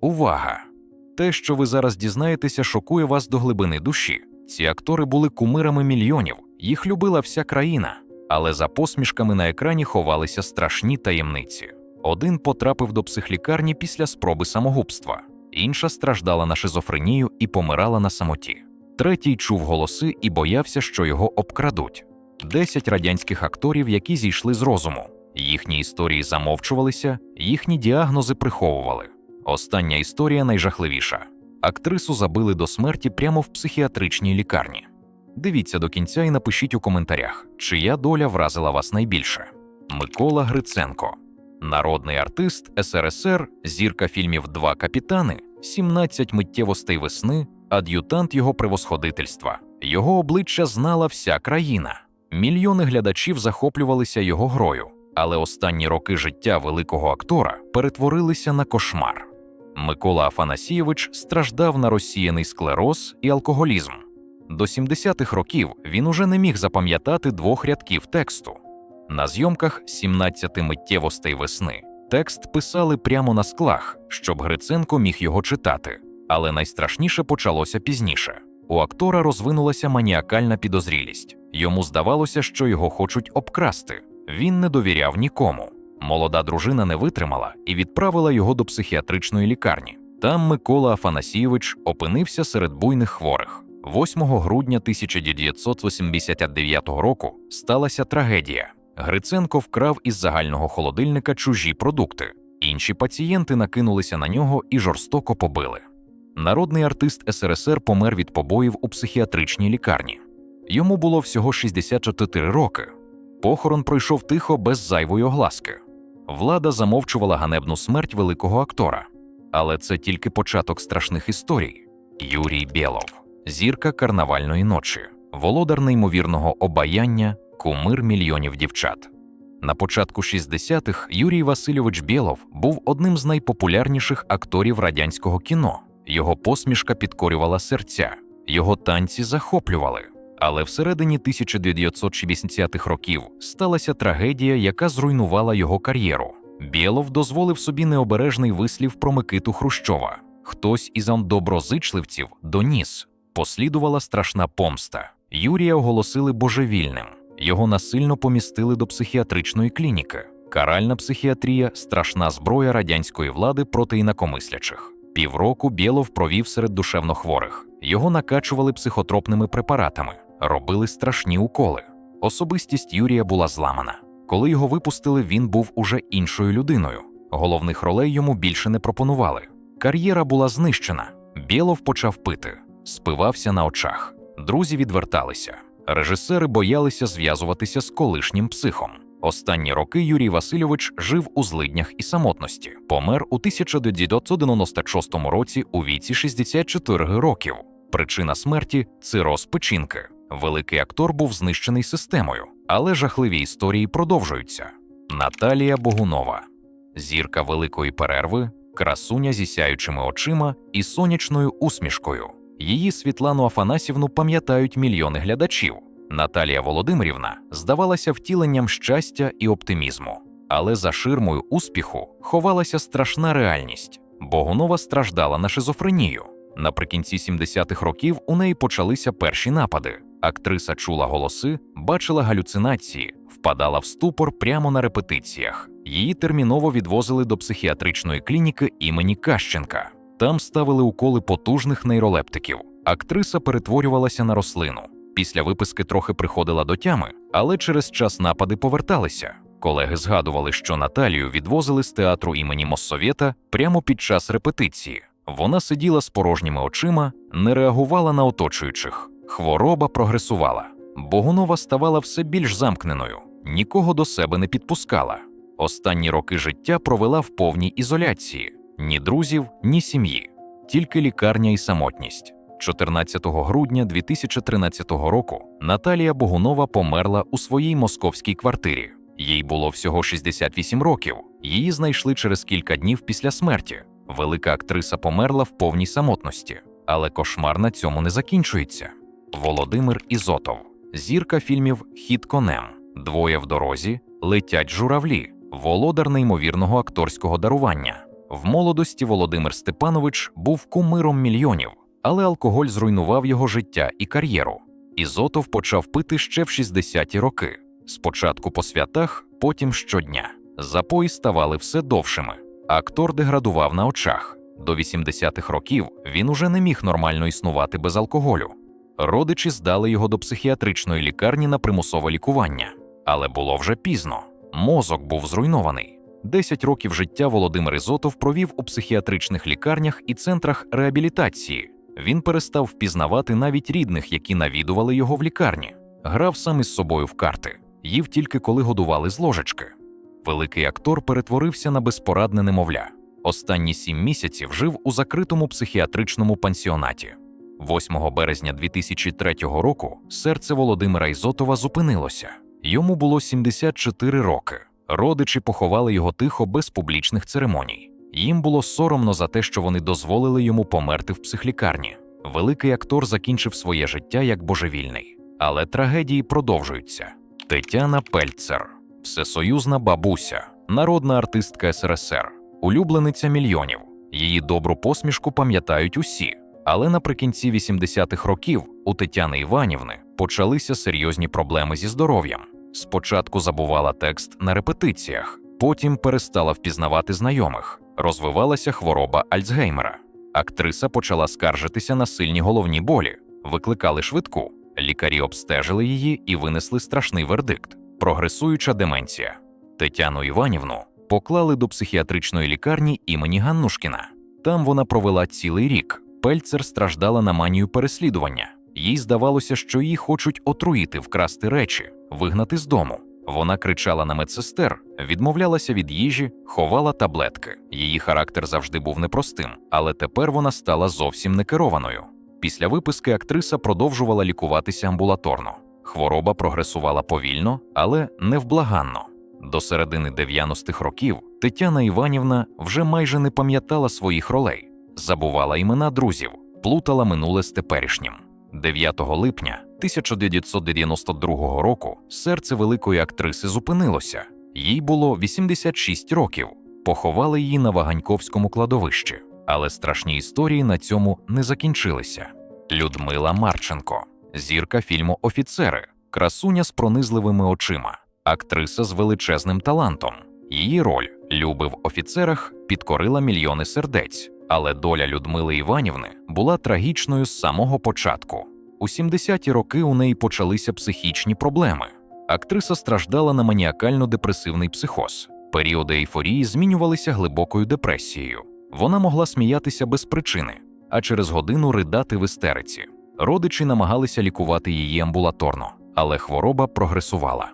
Увага! Те, що ви зараз дізнаєтеся, шокує вас до глибини душі. Ці актори були кумирами мільйонів, їх любила вся країна, але за посмішками на екрані ховалися страшні таємниці. Один потрапив до психлікарні після спроби самогубства, інша страждала на шизофренію і помирала на самоті. Третій чув голоси і боявся, що його обкрадуть. Десять радянських акторів, які зійшли з розуму. Їхні історії замовчувалися, їхні діагнози приховували. Остання історія найжахливіша. Актрису забили до смерті прямо в психіатричній лікарні. Дивіться до кінця і напишіть у коментарях, чия доля вразила вас найбільше. Микола Гриценко, народний артист СРСР, зірка фільмів Два капітани, 17 миттєвостей весни, ад'ютант його превосходительства. Його обличчя знала вся країна. Мільйони глядачів захоплювалися його грою, але останні роки життя великого актора перетворилися на кошмар. Микола Афанасійович страждав на розсіяний склероз і алкоголізм. До 70-х років він уже не міг запам'ятати двох рядків тексту. На зйомках 17 миттєвостей весни текст писали прямо на склах, щоб Гриценко міг його читати. Але найстрашніше почалося пізніше. У актора розвинулася маніакальна підозрілість. Йому здавалося, що його хочуть обкрасти. Він не довіряв нікому. Молода дружина не витримала і відправила його до психіатричної лікарні. Там Микола Афанасійович опинився серед буйних хворих. 8 грудня 1989 року сталася трагедія. Гриценко вкрав із загального холодильника чужі продукти. Інші пацієнти накинулися на нього і жорстоко побили. Народний артист СРСР помер від побоїв у психіатричній лікарні. Йому було всього 64 роки. Похорон пройшов тихо без зайвої огласки. Влада замовчувала ганебну смерть великого актора. Але це тільки початок страшних історій. Юрій Бєлов, зірка карнавальної ночі, володар неймовірного обаяння, кумир мільйонів дівчат. На початку 60-х Юрій Васильович Бєлов був одним з найпопулярніших акторів радянського кіно. Його посмішка підкорювала серця, його танці захоплювали. Але всередині 1960-х років сталася трагедія, яка зруйнувала його кар'єру. Бєлов дозволив собі необережний вислів про Микиту Хрущова. Хтось із доброзичливців доніс. Послідувала страшна помста. Юрія оголосили божевільним. Його насильно помістили до психіатричної клініки. Каральна психіатрія страшна зброя радянської влади проти інакомислячих. Півроку Бєлов провів серед душевнохворих. Його накачували психотропними препаратами, робили страшні уколи. Особистість Юрія була зламана. Коли його випустили, він був уже іншою людиною. Головних ролей йому більше не пропонували. Кар'єра була знищена. Бєлов почав пити, спивався на очах. Друзі відверталися. Режисери боялися зв'язуватися з колишнім психом. Останні роки Юрій Васильович жив у злиднях і самотності. Помер у 1996 році у віці 64 років. Причина смерті цироз печінки. Великий актор був знищений системою, але жахливі історії продовжуються. Наталія Богунова, зірка великої перерви, красуня зі сяючими очима і сонячною усмішкою. Її Світлану Афанасівну пам'ятають мільйони глядачів. Наталія Володимирівна здавалася втіленням щастя і оптимізму, але за ширмою успіху ховалася страшна реальність. Богунова страждала на шизофренію. Наприкінці 70-х років у неї почалися перші напади. Актриса чула голоси, бачила галюцинації, впадала в ступор прямо на репетиціях. Її терміново відвозили до психіатричної клініки імені Кащенка. Там ставили уколи потужних нейролептиків. Актриса перетворювалася на рослину. Після виписки трохи приходила до тями, але через час напади поверталися. Колеги згадували, що Наталію відвозили з театру імені Моссовєта прямо під час репетиції. Вона сиділа з порожніми очима, не реагувала на оточуючих. Хвороба прогресувала. Богунова ставала все більш замкненою, нікого до себе не підпускала. Останні роки життя провела в повній ізоляції: ні друзів, ні сім'ї, тільки лікарня і самотність. 14 грудня 2013 року Наталія Богунова померла у своїй московській квартирі. Їй було всього 68 років. Її знайшли через кілька днів після смерті. Велика актриса померла в повній самотності, але кошмар на цьому не закінчується. Володимир Ізотов, зірка фільмів Хід конем, Двоє в дорозі, Летять журавлі, володар неймовірного акторського дарування. В молодості Володимир Степанович був кумиром мільйонів, але алкоголь зруйнував його життя і кар'єру. Ізотов почав пити ще в 60-ті роки. Спочатку по святах, потім щодня. Запої ставали все довшими. Актор деградував на очах. До 80-х років він уже не міг нормально існувати без алкоголю. Родичі здали його до психіатричної лікарні на примусове лікування, але було вже пізно. Мозок був зруйнований. Десять років життя Володимир Ізотов провів у психіатричних лікарнях і центрах реабілітації. Він перестав впізнавати навіть рідних, які навідували його в лікарні, грав сам із собою в карти, їв тільки коли годували з ложечки. Великий актор перетворився на безпорадне немовля. Останні сім місяців жив у закритому психіатричному пансіонаті. 8 березня 2003 року серце Володимира Ізотова зупинилося. Йому було 74 роки. Родичі поховали його тихо без публічних церемоній. Їм було соромно за те, що вони дозволили йому померти в психлікарні. Великий актор закінчив своє життя як божевільний. Але трагедії продовжуються. Тетяна Пельцер, всесоюзна бабуся, народна артистка СРСР, улюблениця мільйонів. Її добру посмішку пам'ятають усі. Але наприкінці 80-х років у Тетяни Іванівни почалися серйозні проблеми зі здоров'ям. Спочатку забувала текст на репетиціях, потім перестала впізнавати знайомих, розвивалася хвороба Альцгеймера. Актриса почала скаржитися на сильні головні болі, викликали швидку. Лікарі обстежили її і винесли страшний вердикт прогресуюча деменція. Тетяну Іванівну поклали до психіатричної лікарні імені Ганнушкіна. Там вона провела цілий рік. Пельцер страждала на манію переслідування. Їй здавалося, що її хочуть отруїти, вкрасти речі, вигнати з дому. Вона кричала на медсестер, відмовлялася від їжі, ховала таблетки. Її характер завжди був непростим, але тепер вона стала зовсім некерованою. Після виписки актриса продовжувала лікуватися амбулаторно. Хвороба прогресувала повільно, але невблаганно. До середини 90-х років Тетяна Іванівна вже майже не пам'ятала своїх ролей, забувала імена друзів, плутала минуле з теперішнім. 9 липня 1992 року серце великої актриси зупинилося. Їй було 86 років. Поховали її на Ваганьковському кладовищі, але страшні історії на цьому не закінчилися. Людмила Марченко, зірка фільму Офіцери, красуня з пронизливими очима, актриса з величезним талантом. Її роль Люби в офіцерах підкорила мільйони сердець, але доля Людмили Іванівни була трагічною з самого початку. У 70-ті роки у неї почалися психічні проблеми. Актриса страждала на маніакально-депресивний психоз. Періоди ейфорії змінювалися глибокою депресією. Вона могла сміятися без причини, а через годину ридати в істериці. Родичі намагалися лікувати її амбулаторно, але хвороба прогресувала.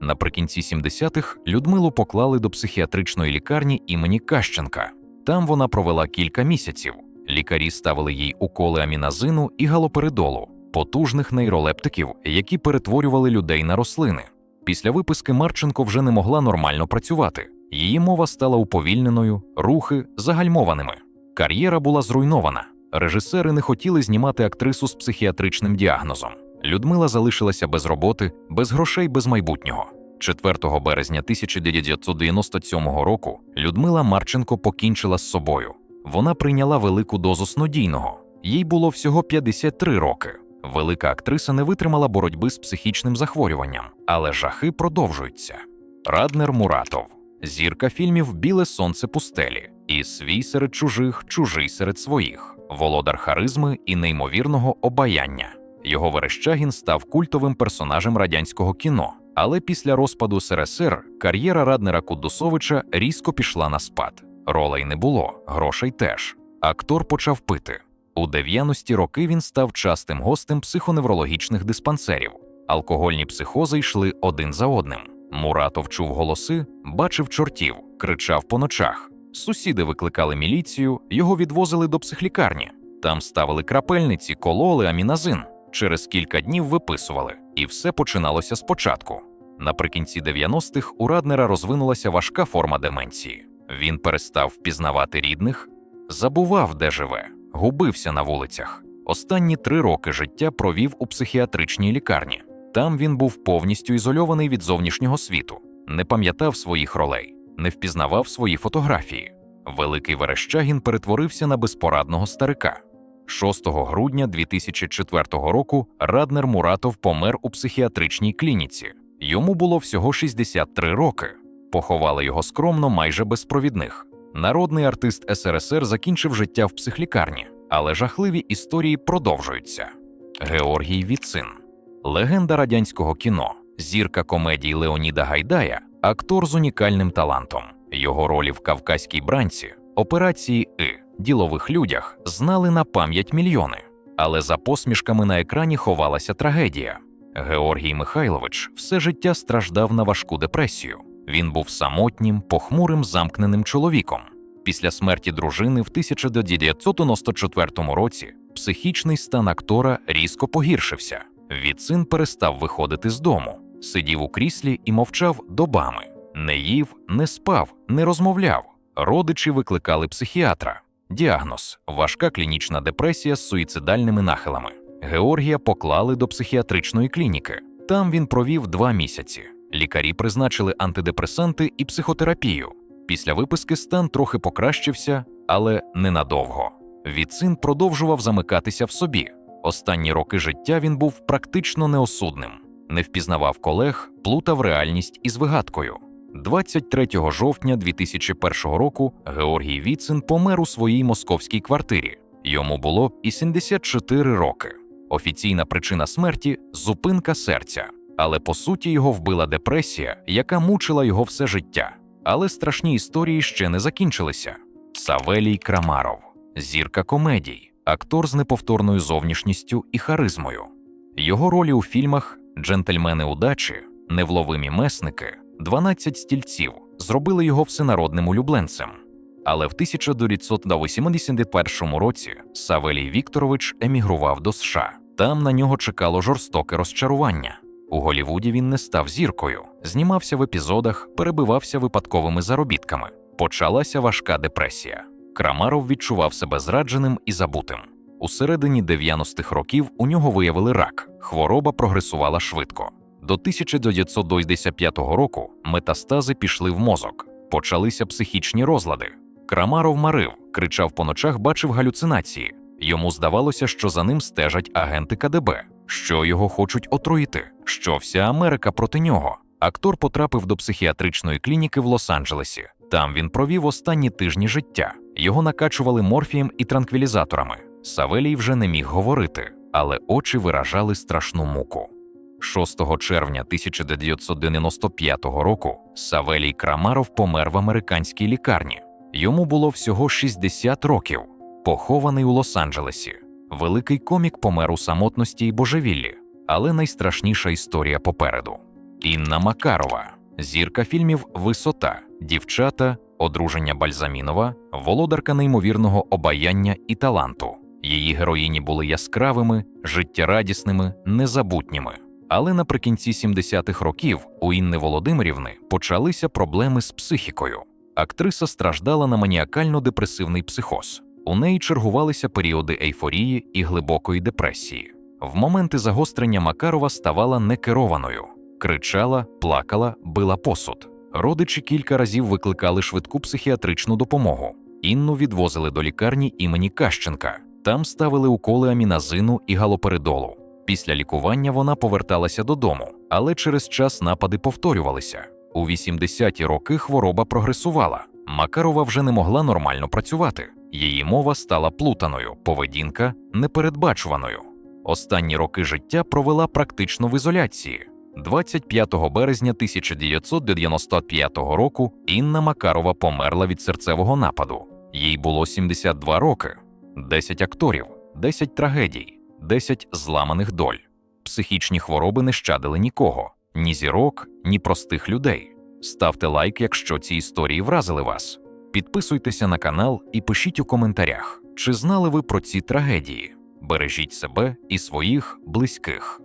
Наприкінці 70-х Людмилу поклали до психіатричної лікарні імені Кащенка. Там вона провела кілька місяців. Лікарі ставили їй уколи аміназину і галоперидолу, потужних нейролептиків, які перетворювали людей на рослини. Після виписки Марченко вже не могла нормально працювати. Її мова стала уповільненою, рухи загальмованими. Кар'єра була зруйнована. Режисери не хотіли знімати актрису з психіатричним діагнозом. Людмила залишилася без роботи, без грошей, без майбутнього. 4 березня 1997 року Людмила Марченко покінчила з собою. Вона прийняла велику дозу снодійного. Їй було всього 53 роки. Велика актриса не витримала боротьби з психічним захворюванням, але жахи продовжуються. Раднер Муратов, зірка фільмів Біле сонце пустелі і свій серед чужих, чужий серед своїх, володар харизми і неймовірного обаяння. Його Верещагін став культовим персонажем радянського кіно. Але після розпаду СРСР кар'єра Раднера Кудусовича різко пішла на спад. Ролей не було, грошей теж. Актор почав пити. У 90-ті роки він став частим гостем психоневрологічних диспансерів. Алкогольні психози йшли один за одним. Муратов чув голоси, бачив чортів, кричав по ночах. Сусіди викликали міліцію, його відвозили до психлікарні. Там ставили крапельниці, кололи аміназин. Через кілька днів виписували, і все починалося спочатку. Наприкінці 90-х у Раднера розвинулася важка форма деменції. Він перестав впізнавати рідних, забував, де живе, губився на вулицях. Останні три роки життя провів у психіатричній лікарні. Там він був повністю ізольований від зовнішнього світу, не пам'ятав своїх ролей, не впізнавав свої фотографії. Великий Верещагін перетворився на безпорадного старика. 6 грудня 2004 року Раднер Муратов помер у психіатричній клініці. Йому було всього 63 роки. Поховали його скромно, майже без провідних. Народний артист СРСР закінчив життя в психлікарні, але жахливі історії продовжуються. Георгій Віцин, легенда радянського кіно, зірка комедії Леоніда Гайдая, актор з унікальним талантом. Його ролі в Кавказькій бранці, операції И, ділових людях знали на пам'ять мільйони. Але за посмішками на екрані ховалася трагедія. Георгій Михайлович все життя страждав на важку депресію. Він був самотнім, похмурим, замкненим чоловіком. Після смерті дружини в 1994 році психічний стан актора різко погіршився. Віцин перестав виходити з дому, сидів у кріслі і мовчав добами. Не їв, не спав, не розмовляв. Родичі викликали психіатра. Діагноз важка клінічна депресія з суїцидальними нахилами. Георгія поклали до психіатричної клініки. Там він провів два місяці. Лікарі призначили антидепресанти і психотерапію. Після виписки стан трохи покращився, але ненадовго. Віцин продовжував замикатися в собі. Останні роки життя він був практично неосудним, не впізнавав колег, плутав реальність із вигадкою. 23 жовтня 2001 року Георгій Віцин помер у своїй московській квартирі. Йому було і 74 роки. Офіційна причина смерті зупинка серця, але по суті його вбила депресія, яка мучила його все життя. Але страшні історії ще не закінчилися. Савелій Крамаров, зірка комедій, актор з неповторною зовнішністю і харизмою. Його ролі у фільмах Джентльмени удачі, Невловимі месники, 12 стільців зробили його всенародним улюбленцем. Але в 1981 році Савелій Вікторович емігрував до США. Там на нього чекало жорстоке розчарування. У Голівуді він не став зіркою, знімався в епізодах, перебивався випадковими заробітками. Почалася важка депресія. Крамаров відчував себе зрадженим і забутим. У середині 90-х років у нього виявили рак. Хвороба прогресувала швидко. До 1995 року метастази пішли в мозок, почалися психічні розлади. Крамаров марив, кричав по ночах, бачив галюцинації. Йому здавалося, що за ним стежать агенти КДБ, що його хочуть отруїти, що вся Америка проти нього. Актор потрапив до психіатричної клініки в Лос-Анджелесі. Там він провів останні тижні життя. Його накачували морфієм і транквілізаторами. Савелій вже не міг говорити, але очі виражали страшну муку. 6 червня 1995 року Савелій Крамаров помер в американській лікарні. Йому було всього 60 років, похований у Лос-Анджелесі. Великий комік помер у самотності й божевіллі, але найстрашніша історія попереду. Інна Макарова, зірка фільмів Висота, Дівчата, Одруження Бальзамінова, володарка неймовірного обаяння і таланту. Її героїні були яскравими, життєрадісними, незабутніми. Але наприкінці 70-х років у Інни Володимирівни почалися проблеми з психікою. Актриса страждала на маніакально-депресивний психоз. У неї чергувалися періоди ейфорії і глибокої депресії. В моменти загострення Макарова ставала некерованою, кричала, плакала, била посуд. Родичі кілька разів викликали швидку психіатричну допомогу. Інну відвозили до лікарні імені Кащенка. Там ставили уколи аміназину і галоперидолу. Після лікування вона поверталася додому, але через час напади повторювалися. У 80-ті роки хвороба прогресувала. Макарова вже не могла нормально працювати. Її мова стала плутаною, поведінка непередбачуваною. Останні роки життя провела практично в ізоляції. 25 березня 1995 року Інна Макарова померла від серцевого нападу. Їй було 72 роки, 10 акторів, 10 трагедій, 10 зламаних доль. Психічні хвороби не щадили нікого, ні зірок, ні простих людей. Ставте лайк, якщо ці історії вразили вас. Підписуйтеся на канал і пишіть у коментарях, чи знали ви про ці трагедії. Бережіть себе і своїх близьких.